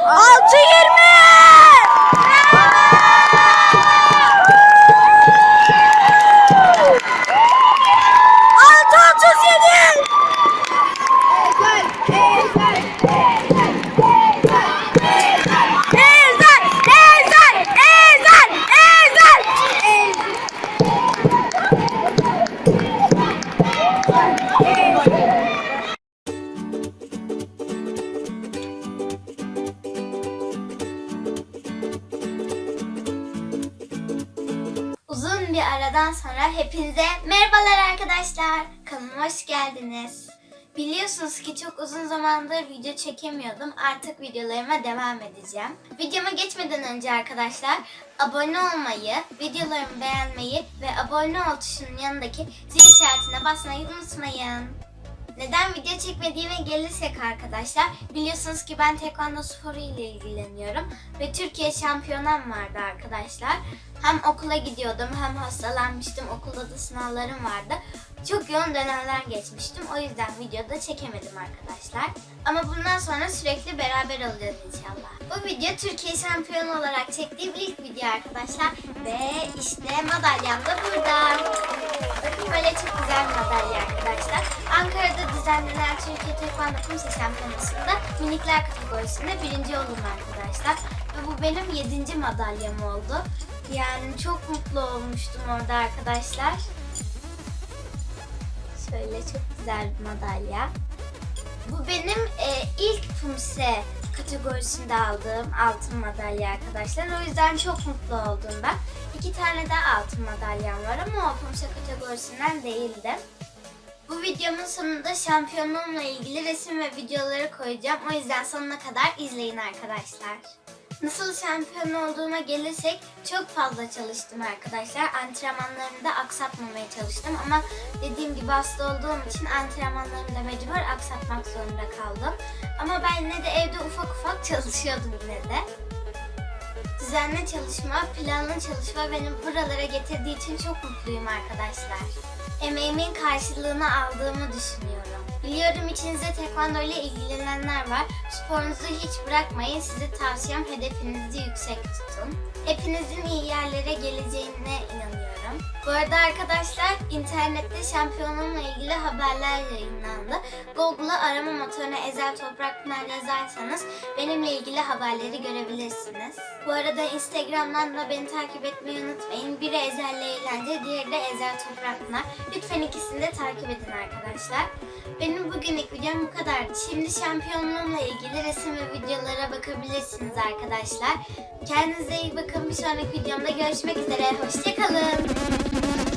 6.20 Bir aradan sonra hepinize merhabalar arkadaşlar. Kanalıma hoş geldiniz. Biliyorsunuz ki çok uzun zamandır video çekemiyordum. Artık videolarıma devam edeceğim. Videoma geçmeden önce arkadaşlar abone olmayı, videolarımı beğenmeyi ve abone ol tuşunun yanındaki zil işaretine basmayı unutmayın. Neden video çekmediğime gelirsek arkadaşlar biliyorsunuz ki ben tekvando sporu ile ilgileniyorum ve Türkiye şampiyonam vardı arkadaşlar. Hem okula gidiyordum hem hastalanmıştım okulda da sınavlarım vardı. Çok yoğun dönemler geçmiştim o yüzden videoda çekemedim arkadaşlar. Ama bundan sonra sürekli beraber olacağız inşallah. Bu video Türkiye şampiyonu olarak çektiğim ilk video arkadaşlar ve işte madalyam da burada. Bakın böyle çok güzel madalya arkadaşlar. Düzenlenen Türkiye Tekvando Kumse Şampiyonası'nda minikler kategorisinde birinci oldum arkadaşlar. Ve bu benim yedinci madalyam oldu. Yani çok mutlu olmuştum orada arkadaşlar. Şöyle çok güzel bir madalya. Bu benim e, ilk Pumse kategorisinde aldığım altın madalya arkadaşlar. O yüzden çok mutlu oldum ben. İki tane daha altın madalyam var ama o Pumse kategorisinden değildi. Bu videomun sonunda şampiyonluğumla ilgili resim ve videoları koyacağım. O yüzden sonuna kadar izleyin arkadaşlar. Nasıl şampiyon olduğuma gelirsek çok fazla çalıştım arkadaşlar. Antrenmanlarımı da aksatmamaya çalıştım ama dediğim gibi hasta olduğum için antrenmanlarımı da mecbur aksatmak zorunda kaldım. Ama ben yine de evde ufak ufak çalışıyordum yine de. Düzenli çalışma, planlı çalışma beni buralara getirdiği için çok mutluyum arkadaşlar. Emeğimin karşılığını aldığımı düşünüyorum. Biliyorum içinizde tekvando ile ilgilenenler var. Sporunuzu hiç bırakmayın. Size tavsiyem hedefinizi yüksek tutun. Hepinizin iyi yerlere geleceğine inanıyorum. Bu arada arkadaşlar internette şampiyonluğumla ilgili haberler yayınlandı. Google'a arama motoruna Ezel Toprak Pınar yazarsanız benimle ilgili haberleri görebilirsiniz. Bu arada Instagram'dan da beni takip etmeyi unutmayın. Biri Ezel'le eğlence, diğeri de Ezel Toprak Pınar. Lütfen ikisini de takip edin arkadaşlar. Benim bugünlük videom bu kadar. Şimdi şampiyonluğumla ilgili resim ve videolara bakabilirsiniz arkadaşlar. Kendinize iyi bakın. Bir sonraki videomda görüşmek üzere. Hoşçakalın.